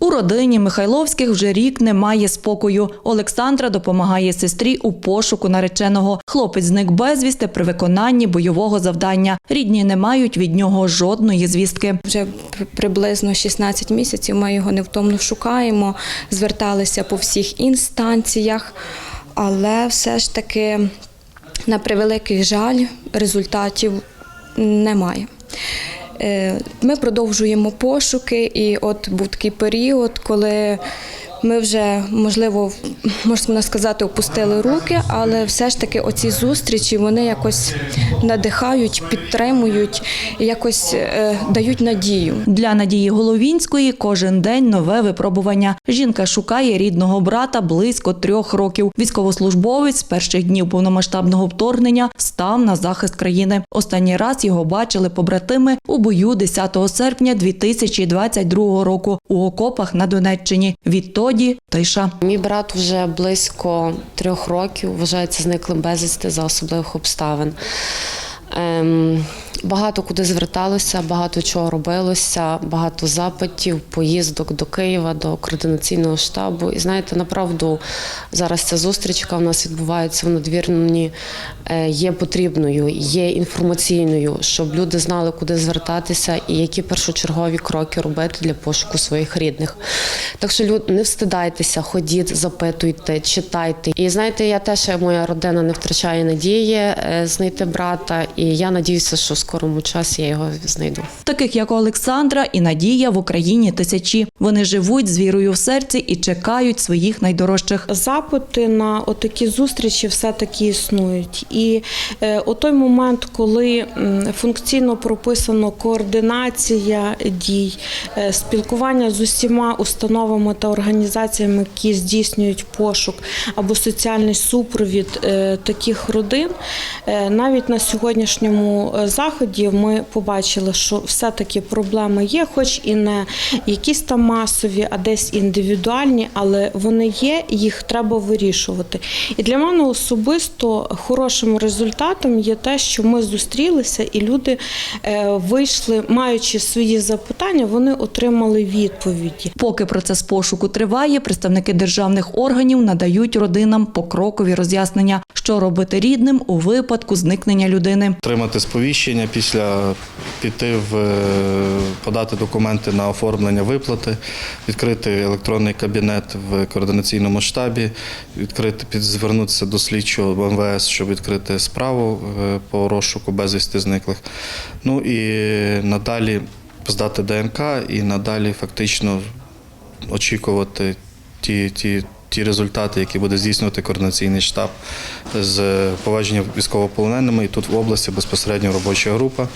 У родині Михайловських вже рік немає спокою. Олександра допомагає сестрі у пошуку нареченого. Хлопець зник безвісти при виконанні бойового завдання. Рідні не мають від нього жодної звістки. Вже приблизно 16 місяців ми його невтомно шукаємо, зверталися по всіх інстанціях, але все ж таки, на превеликий жаль, результатів немає. Е, Ми продовжуємо пошуки, і от був такий період, коли ми вже, можливо, можна сказати, опустили руки, але все ж таки оці зустрічі вони якось надихають, підтримують, якось е, дають надію. Для Надії Головінської кожен день нове випробування. Жінка шукає рідного брата близько трьох років. Військовослужбовець з перших днів повномасштабного вторгнення став на захист країни. Останній раз його бачили побратими у бою 10 серпня 2022 року у окопах на Донеччині. Відтоді тиша. Мій брат вже близько трьох років вважається зниклим безвісти за особливих обставин. Ем, багато куди зверталося, багато чого робилося, багато запитів, поїздок до Києва, до координаційного штабу. І знаєте, направду зараз ця зустрічка у нас відбувається в надвірні, е, є потрібною, є інформаційною, щоб люди знали, куди звертатися і які першочергові кроки робити для пошуку своїх рідних. Так що люд, не встидайтеся, ходіть, запитуйте, читайте. І знаєте, я теж моя родина не втрачає надії е, знайти брата, і я надіюся, що в скорому часі я його знайду. Таких як Олександра і Надія в Україні тисячі. Вони живуть з вірою в серці і чекають своїх найдорожчих. Запити на отакі зустрічі все-таки існують. І е, у той момент, коли функційно прописано координація дій, е, спілкування з усіма установами та організаціями, які здійснюють пошук або соціальний супровід е, таких родин, е, навіть на сьогоднішньому е, заході ми побачили, що все-таки проблеми є, хоч і не якісь там масові, а десь індивідуальні, але вони є, їх треба вирішувати. І для мене особисто хорошим результатом є те, що ми зустрілися, і люди е, вийшли, маючи свої запитання, вони отримали відповіді. Поки процес пошуку триває, представники державних органів надають родинам покрокові роз'яснення, що робити рідним у випадку зникнення людини. Отримати сповіщення після піти в е, подати документи на оформлення виплати, відкрити електронний кабінет в координаційному штабі, відкрити під звернутися до слідчого МВС, щоб відкрити справу е, по розшуку безвісти зниклих. Ну і надалі здати ДНК і надалі фактично очікувати ті, ті, ті результати, які буде здійснювати координаційний штаб з поваження військовополоненими. І тут в області безпосередньо робоча група.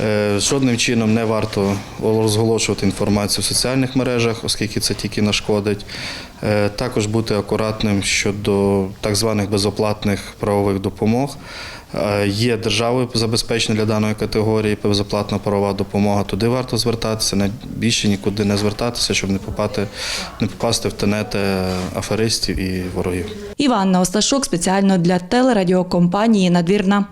Е, Жодним чином не варто розголошувати інформацію в соціальних мережах, оскільки це тільки нашкодить. Е, Також бути акуратним щодо так званих безоплатних правових допомог. Е, Є державою забезпечена для даної категорії безоплатна парова допомога. Туди варто звертатися, не більше нікуди не звертатися, щоб не попати, не попасти в тенети аферистів і ворогів. Іванна Осташук спеціально для телерадіокомпанії Надвірна.